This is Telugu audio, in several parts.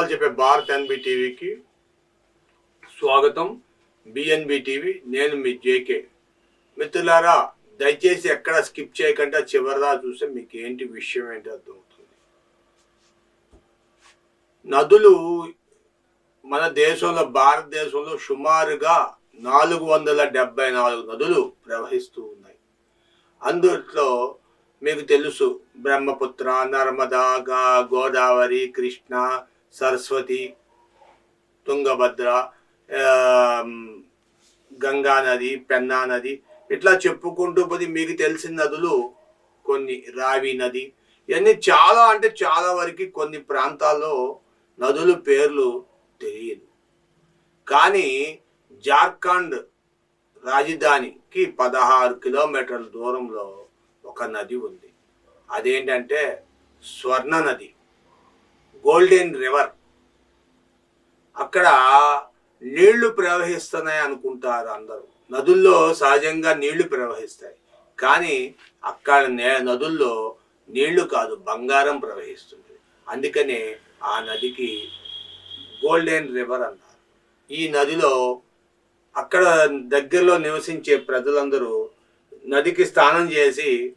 నిజాలు చెప్పే భారత్ ఎన్బి టీవీకి స్వాగతం. బిఎన్బి టీవీ నేను మీ జేకే. మిత్రులారా దయచేసి ఎక్కడ స్కిప్ చేయకుండా చివరిదా చూస్తే మీకు ఏంటి విషయం ఏంటి అర్థమవుతుంది. నదులు మన దేశంలో భారతదేశంలో సుమారుగా నాలుగు వందల డెబ్బై నాలుగు నదులు ప్రవహిస్తూ ఉన్నాయి. అందులో మీకు తెలుసు బ్రహ్మపుత్ర నర్మదా గోదావరి కృష్ణ సరస్వతి తుంగభద్ర గంగా నది పెన్నా నది ఇట్లా చెప్పుకుంటూ పోతే మీకు తెలిసిన నదులు కొన్ని రావి నది. ఇవన్నీ చాలా అంటే చాలా వరకు కొన్ని ప్రాంతాల్లో నదుల పేర్లు తెలియదు. కానీ జార్ఖండ్ రాజధానికి పదహారు కిలోమీటర్ల దూరంలో ఒక నది ఉంది. అదేంటంటే స్వర్ణ నది గోల్డెన్ రివర్. అక్కడ నీళ్ళు ప్రవహిస్తున్నాయి అనుకుంటారు అందరూ. నదుల్లో సహజంగా నీళ్ళు ప్రవహిస్తాయి. కానీ అక్కడ నే నదుల్లో నీళ్ళు కాదు బంగారం ప్రవహిస్తుంది. అందుకనే ఆ నదికి గోల్డెన్ రివర్ అన్నారు ఈ నదిలో అక్కడ దగ్గరలో నివసించే ప్రజలందరూ నదికి స్నానం చేసి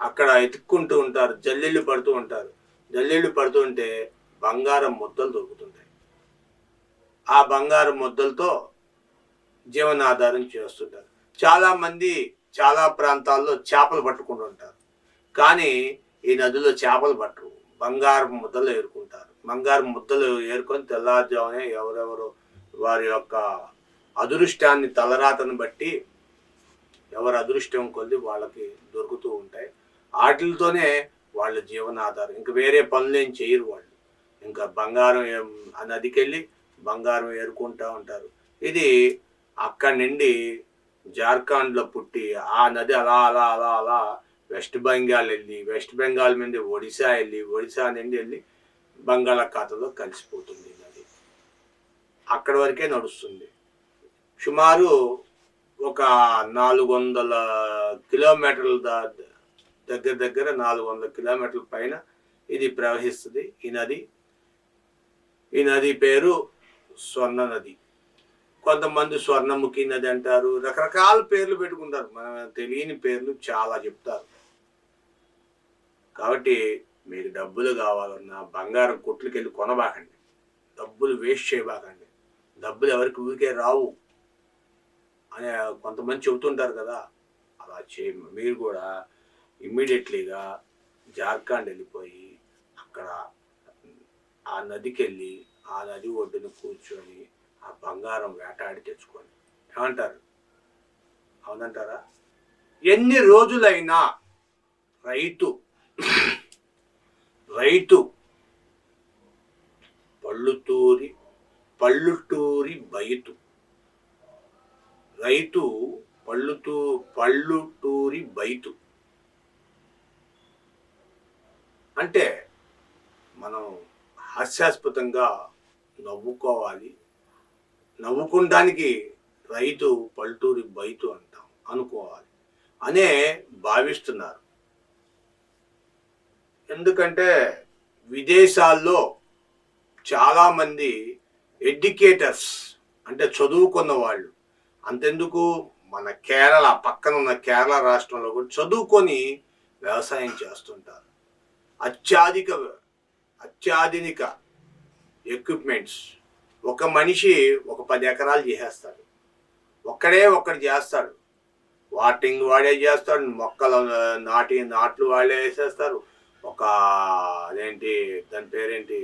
అక్కడ ఎతుక్కుంటూ ఉంటారు. జల్లెళ్ళు పడుతూ ఉంటారు. జల్లెళ్ళు పడుతూ ఉంటే బంగారం ముద్దలు దొరుకుతుంటాయి. ఆ బంగారం ముద్దలతో జీవనాధారం చేస్తుంటారు. చాలామంది చాలా ప్రాంతాల్లో చేపలు పట్టుకుంటుంటారు కానీ ఈ నదిలో చేపలు పట్టరు. బంగారం ముద్దలు ఏరుకుంటారు. బంగారం ముద్దలు ఏరుకొని తెల్లారుజామునే ఎవరెవరు వారి యొక్క అదృష్టాన్ని తలరాతను బట్టి ఎవరు అదృష్టం కొద్ది వాళ్ళకి దొరుకుతూ ఉంటాయి. వాటితోనే వాళ్ళ జీవనాధారం. ఇంకా వేరే పనులు ఏం చేయరు వాళ్ళు. ఇంకా బంగారం ఆ నదికి వెళ్ళి బంగారం ఏరుకుంటూ ఉంటారు. ఇది అక్కడి నుండి జార్ఖండ్లో పుట్టి ఆ నది అలా అలా అలా అలా వెస్ట్ బెంగాల్ వెళ్ళి వెస్ట్ బెంగాల్ నుండి ఒడిశా వెళ్ళి ఒడిశా నుండి వెళ్ళి బంగాళాఖాతంలో కలిసిపోతుంది నది. అక్కడి వరకే నడుస్తుంది. సుమారు ఒక నాలుగు వందల కిలోమీటర్ల దగ్గర దగ్గర నాలుగు వందల కిలోమీటర్ల పైన ఇది ప్రవహిస్తుంది ఈ నది. ఈ నది పేరు స్వర్ణ నది. కొంతమంది స్వర్ణముఖి నది అంటారు రకరకాల పేర్లు పెట్టుకుంటారు. మనం తెలియని పేర్లు చాలా చెప్తారు. కాబట్టి మీకు డబ్బులు కావాలన్నా బంగారం కొట్లకి వెళ్ళి కొనబాకండి. డబ్బులు వేస్ట్ చేయబాకండి. డబ్బులు ఎవరికి ఊరికే రావు అని కొంతమంది చెబుతుంటారు కదా. అలా చేయ మీరు కూడా ఇమ్మీడియట్లీగా జార్ఖండ్ వెళ్ళిపోయి అక్కడ ఆ నదికి వెళ్ళి ఆ నది ఒడ్డున కూర్చొని ఆ బంగారం వేటాడి తెచ్చుకొని. ఏమంటారు? అవునంటారా? ఎన్ని రోజులైనా రైతు రైతు పళ్ళుతూరి పళ్ళుటూరి బయటు రైతు పళ్ళుతూ పళ్ళుటూరి బయటు అంటే మనం హాస్యాస్పదంగా నవ్వుకోవాలి. నవ్వుకోవడానికి రైతు పల్లెటూరి బయటు అంటాం అనుకోవాలి. అనే భావిస్తున్నారు. ఎందుకంటే విదేశాల్లో చాలామంది ఎడ్యుకేటర్స్ అంటే చదువుకున్న వాళ్ళు అంతెందుకు మన కేరళ పక్కన ఉన్న కేరళ రాష్ట్రంలో కూడా చదువుకొని వ్యవసాయం చేస్తుంటారు. అత్యాధిక అత్యాధునిక ఎక్విప్మెంట్స్ ఒక మనిషి ఒక పది ఎకరాలు చేసేస్తాడు. ఒక్కడే ఒక్కడు చేస్తాడు. వాటింగ్ వాడే చేస్తాడు మొక్కలు నాటి నాట్లు వాళ్ళే వేసేస్తారు ఒక అదేంటి దాని పేరేంటి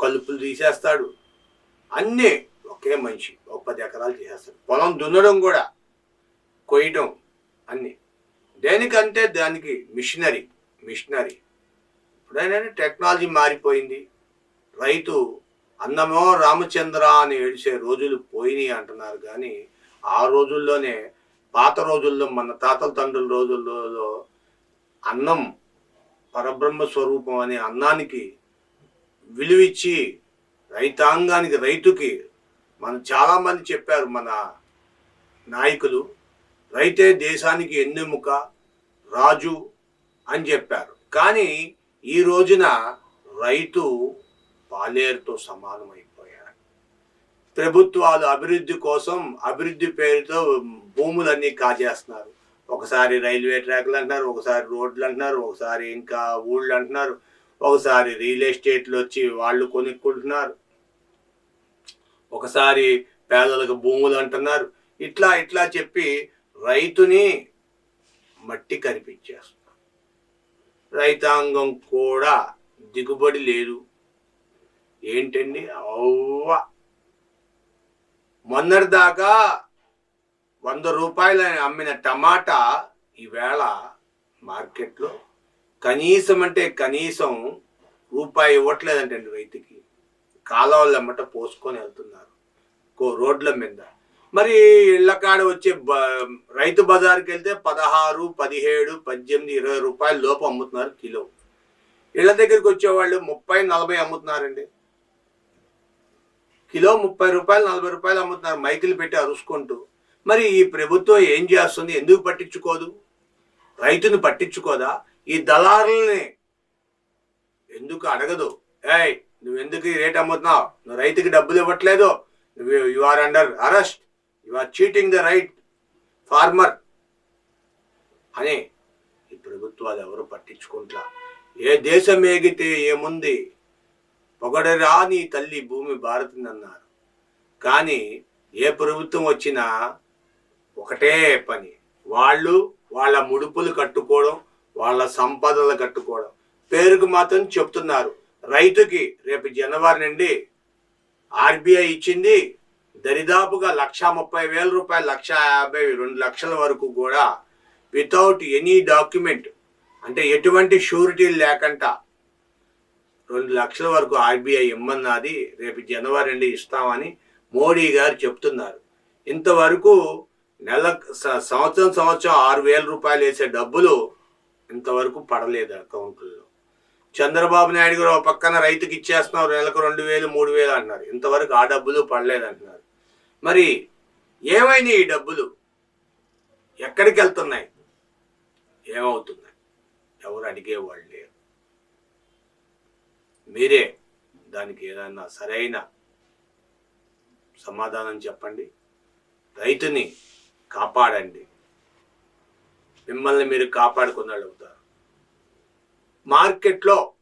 కలుపులు తీసేస్తాడు. అన్నీ ఒకే మనిషి ఒక పది ఎకరాలు చేసేస్తాడు. పొలం దున్నడం కూడా కొయ్యడం అన్నీ. దేనికంటే దానికి మిషనరీ మిషనరీ ఎప్పుడైనా టెక్నాలజీ మారిపోయింది. రైతు అన్నమో రామచంద్ర అని ఏడిచే రోజులు పోయినాయి అంటున్నారు. కానీ ఆ రోజుల్లోనే పాత రోజుల్లో మన తాతల తండ్రుల రోజుల్లో అన్నం పరబ్రహ్మ స్వరూపం అనే అన్నానికి విలువిచ్చి రైతాంగానికి రైతుకి మనం చాలామంది చెప్పారు మన నాయకులు రైతే దేశానికి ఎన్నెముక రాజు అని చెప్పారు. కానీ ఈ రోజున రైతు పాలేరుతో సమానమైపోయాడు. ప్రభుత్వాలు అభివృద్ధి కోసం అభివృద్ధి పేరుతో భూములన్నీ కాజేస్తున్నారు. ఒకసారి రైల్వే ట్రాక్లు అంటున్నారు ఒకసారి రోడ్లు అంటున్నారు ఒకసారి ఇంకా ఊళ్ళు అంటున్నారు ఒకసారి రియల్ ఎస్టేట్లు వచ్చి వాళ్ళు కొనుక్కుంటున్నారు. ఒకసారి పేదలకు భూములు అంటున్నారు. ఇట్లా ఇట్లా చెప్పి రైతుని మట్టి కనిపించేస్తున్నారు రైతాంగం కూడా దిగుబడి లేదు. ఏంటండి? అవ్వ. మొన్నటిదాకా వంద రూపాయలు అమ్మిన టమాటా ఈవేళ మార్కెట్లో కనీసం అంటే కనీసం రూపాయి ఇవ్వట్లేదంటండి రైతుకి. కాలువల పోసుకొని వెళ్తున్నారు. కో రోడ్ల మీద. మరి ఇళ్ళ కాడ వచ్చే బ రైతు బజార్కి వెళ్తే పదహారు పదిహేడు పద్దెనిమిది ఇరవై రూపాయల లోపు అమ్ముతున్నారు కిలో. ఇళ్ళ దగ్గరికి వచ్చేవాళ్ళు ముప్పై నలభై అమ్ముతున్నారండి. కిలో ముప్పై రూపాయలు నలభై రూపాయలు అమ్ముతున్నారు మైకులు పెట్టి అరుచుకుంటూ. మరి ఈ ప్రభుత్వం ఏం చేస్తుంది? ఎందుకు పట్టించుకోదు? రైతుని పట్టించుకోదా? ఈ దళారుల్ని ఎందుకు అడగదు? ఏయ్ నువ్వు ఎందుకు ఈ రేట్ అమ్ముతున్నావు? నువ్వు రైతుకి డబ్బులు ఇవ్వట్లేదు. నువ్వు you are under arrest you are cheating the right farmer అని ఈ ప్రభుత్వాలు ఎవరు పట్టించుకుంటా ఏ దేశం ఏగితే ఏముంది? పొగడరా నీ తల్లి భూమి భారతిందన్నారు. కానీ ఏ ప్రభుత్వం వచ్చినా ఒకటే పని. వాళ్ళు వాళ్ళ ముడుపులు కట్టుకోవడం వాళ్ళ సంపదలు కట్టుకోవడం. పేరుకు మాత్రం చెప్తున్నారు. రైతుకి రేపు జనవరి నుండి ఆర్బీఐ ఇచ్చింది దరిదాపుగా లక్ష ముప్పై వేల రూపాయలు లక్ష యాభై రెండు లక్షల వరకు కూడా వితౌట్ ఎనీ డాక్యుమెంట్ అంటే ఎటువంటి షూరిటీ లేకుండా రెండు లక్షల వరకు ఆర్బీఐ ఇమ్మన్నది రేపు జనవరి నుండి ఇస్తామని మోడీ గారు చెప్తున్నారు. ఇంతవరకు నెల స- సంవత్సరం సంవత్సరం ఆరు వేల రూపాయలు వేసే డబ్బులు ఇంతవరకు పడలేదు అకౌంట్లో చంద్రబాబు నాయుడు గారు ఒక పక్కన రైతుకి ఇచ్చేస్తున్నారు నెలకు రెండు వేలు మూడు వేలు అంటున్నారు. ఇంతవరకు ఆ డబ్బులు పడలేదు అంటున్నారు. మరి ఏమైనాయి ఈ డబ్బులు ఎక్కడికి వెళ్తున్నాయి ఏమవుతున్నాయి? ఎవరు అడిగేవాళ్ళు లేరు. మీరే దానికి ఏదన్నా సరైన సమాధానం చెప్పండి. రైతుని కాపాడండి. మిమ్మల్ని మీరు కాపాడుకుని అడుగుతారు అవుతారు. మార్కెట్లో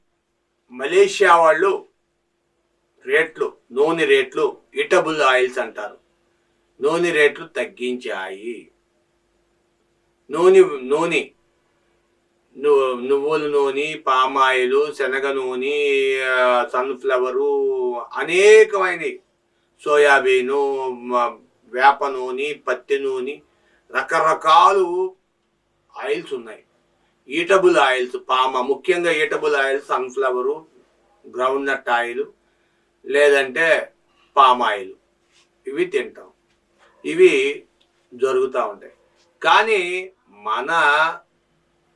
మలేషియా వాళ్ళు రేట్లు నూనె రేట్లు ఇటబుల్ ఆయిల్స్ అంటారు. నూనె రేట్లు తగ్గించాయి. నూనె నూనె ను- నువ్వుల నూనె పామాయిలు శనగ నూనె సన్ఫ్లవరు అనేకమైనవి. సోయాబీను వేప నూనె పత్తి నూనె రకరకాలు ఆయిల్స్ ఉన్నాయి. ఈటబుల్ ఆయిల్స్ పామ ముఖ్యంగా eatable oils sunflower groundnut oil లేదంటే పామ్ ఆయిల్ ఇవి తింటాం. ఇవి జరుగుతూ ఉంటాయి. కానీ మన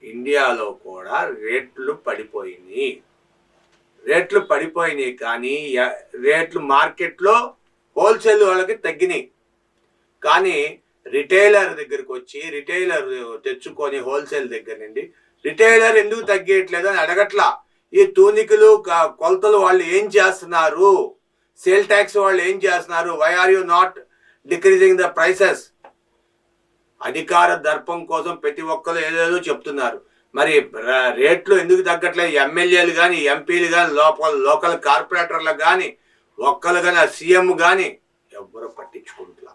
ఇండియాలో కూడా రేట్లు పడిపోయినాయి. రేట్లు పడిపోయినాయి కానీ రేట్లు మార్కెట్లో హోల్సేల్ వాళ్ళకి తగ్గినాయి. కానీ రిటైలర్ దగ్గరికి వచ్చి రిటైలర్ తెచ్చుకొని హోల్సేల్ దగ్గర నుండి రిటైలర్ ఎందుకు తగ్గేయట్లేదు అని అడగట్లా. ఈ తూనికలు కొలతలు వాళ్ళు ఏం చేస్తున్నారు? సేల్ ట్యాక్స్ వాళ్ళు ఏం చేస్తున్నారు? Why are you not decreasing the prices అధికార దర్పం కోసం ప్రతి ఒక్కరు ఏదేదో చెప్తున్నారు. మరి రేట్లు ఎందుకు తగ్గట్లేదు? ఎమ్మెల్యేలు కానీ ఎంపీలు కానీ లోపల లోకల్ కార్పొరేటర్లకు కానీ ఒక్కరు కానీ సీఎం కానీ ఎవ్వరు పట్టించుకుంటున్నా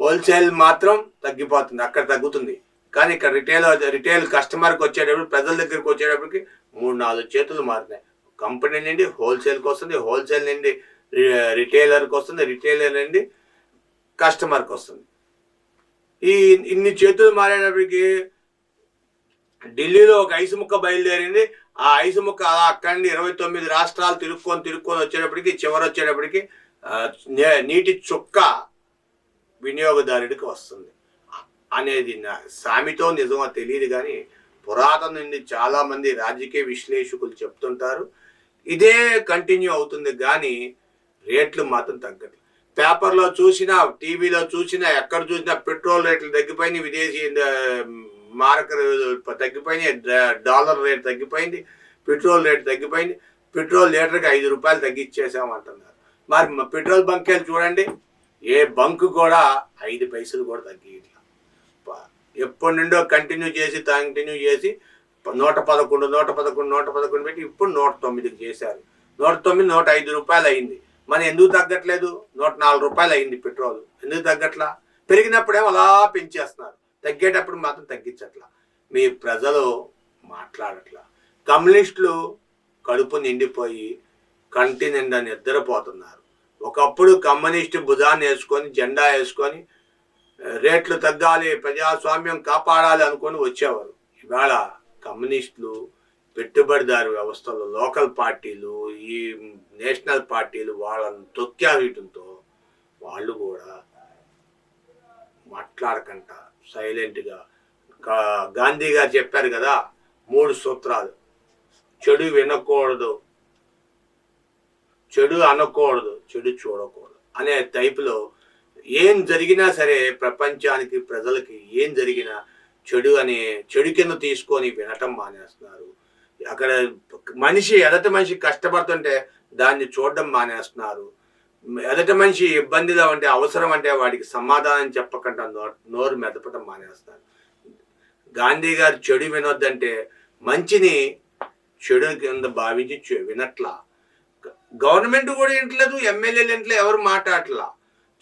హోల్సేల్ మాత్రం తగ్గిపోతుంది అక్కడ తగ్గుతుంది. కానీ ఇక్కడ రిటైల్ రిటైల్ కస్టమర్కి వచ్చేటప్పుడు ప్రజల దగ్గరికి వచ్చేటప్పటికి మూడు నాలుగు చేతులు మారినాయి కంపెనీ నుండి హోల్సేల్కి వస్తుంది హోల్సేల్ నుండి రి- రిటైలర్కి వస్తుంది రిటైలర్ నుండి కస్టమర్కి వస్తుంది ఈ ఇన్ని చేతులు మారేటప్పటికి ఢిల్లీలో ఒక ఐసు ముక్క బయలుదేరింది. ఆ ఐసు ముక్క అక్కడి ఇరవై తొమ్మిది రాష్ట్రాలు తిరుక్కొని తిరుక్కొని వచ్చేటప్పటికి చివరి వచ్చేటప్పటికి నే- నీటి చుక్క వినియోగదారుడికి వస్తుంది. అనేది నా సామితో నిజమో తెలియదు కానీ పురాతన నుండి చాలామంది రాజకీయ విశ్లేషకులు చెప్తుంటారు. ఇదే కంటిన్యూ అవుతుంది కానీ రేట్లు మాత్రం తగ్గట్లేదు పేపర్లో చూసినా టీవీలో చూసినా ఎక్కడ చూసినా పెట్రోల్ రేట్లు తగ్గిపోయినాయి విదేశీ ఆ, మారక తగ్గిపోయినాయి డాలర్ రేట్ తగ్గిపోయింది పెట్రోల్ రేట్ తగ్గిపోయింది పెట్రోల్ లీటర్కి ఐదు రూపాయలు తగ్గించేసామంటున్నారు మరి పెట్రోల్ బంకేలు చూడండి ఏ బంకు కూడా ఐదు పైసలు కూడా తగ్గియట్లా ఎప్పటి నుండో కంటిన్యూ చేసి కంటిన్యూ చేసి నూట పదకొండు నూట పదకొండు నూట పదకొండు పెట్టి ఇప్పుడు నూట తొమ్మిదికి చేశారు. నూట తొమ్మిది నూట ఐదు రూపాయలు అయింది మరి ఎందుకు తగ్గట్లేదు? నూట నాలుగు రూపాయలు అయింది పెట్రోల్. ఎందుకు తగ్గట్లా? పెరిగినప్పుడేమో అలా పెంచేస్తున్నారు. తగ్గేటప్పుడు మాత్రం తగ్గించట్లా. మీ ప్రజలు మాట్లాడట్లా. కమ్యూనిస్టులు కడుపు నిండిపోయి కంటి నిండా నిద్రపోతున్నారు. ఒకప్పుడు కమ్యూనిస్టు భుజాన్ని వేసుకొని జెండా వేసుకొని రేట్లు తగ్గాలి ప్రజాస్వామ్యం కాపాడాలి అనుకొని వచ్చేవారు. ఇవాళ కమ్యూనిస్టులు పెట్టుబడిదారు వ్యవస్థలు లోకల్ పార్టీలు ఈ నేషనల్ పార్టీలు వాళ్ళని తొక్కేయటంతో వాళ్ళు కూడా మాట్లాడకంట సైలెంట్గా. గాంధీ గారు చెప్పారు కదా మూడు సూత్రాలు. చెడు వినకూడదు. చెడు అనకూడదు చెడు చూడకూడదు అనే టైపులో ఏం జరిగినా సరే ప్రపంచానికి ప్రజలకి ఏం జరిగినా చెడు అనే చెడు కింద తీసుకొని వినటం మానేస్తున్నారు. అక్కడ మనిషి ఎదటి మనిషి కష్టపడుతుంటే దాన్ని చూడడం మానేస్తున్నారు. ఎదటి మనిషి ఇబ్బందిగా ఉంటే అవసరం అంటే వాడికి సమాధానం చెప్పకుండా నో- నోరు మెదపడం మానేస్తున్నారు. గాంధీ గారు చెడు వినొద్దంటే మంచిని చెడు కింద భావించి వినట్లా. గవర్నమెంట్ కూడా వింటలేదు ఎమ్మెల్యేలు ఇంట్లో ఎవరు మాట్లాడట్లా.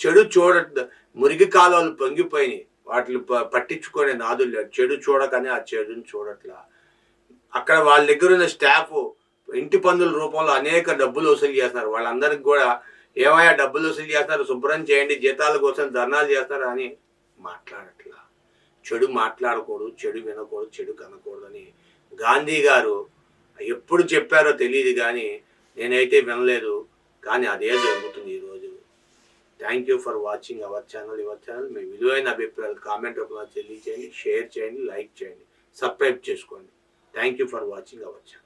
చెడు చూడ మురికి కాలువలు పొంగిపోయినాయి. వాటిని ప- పట్టించుకునే నాదులు లేదు చెడు చూడకనే ఆ చెడుని చూడట్లా. అక్కడ వాళ్ళ దగ్గర ఉన్న స్టాఫ్ ఇంటి పన్నుల రూపంలో అనేక డబ్బులు వసూలు చేస్తున్నారు వాళ్ళందరికి కూడా ఏమయ్యా డబ్బులు వసూలు చేస్తున్నారు శుభ్రం చేయండి జీతాల కోసం ధర్నాలు చేస్తారు అని మాట్లాడట్లా. చెడు మాట్లాడకూడదు చెడు వినకూడదు చెడు కనకూడదు అని గాంధీ గారు ఎప్పుడు చెప్పారో తెలియదు కానీ నేనైతే వినలేదు. కానీ అదే జరుగుతుంది ఈరోజు thank you for watching our channel your channel మీ విలువైన అభిప్రాయాలు కామెంట్ రూపంలో తెలియచేయండి షేర్ చేయండి లైక్ చేయండి సబ్స్క్రైబ్ చేసుకోండి. Thank you for watching our channel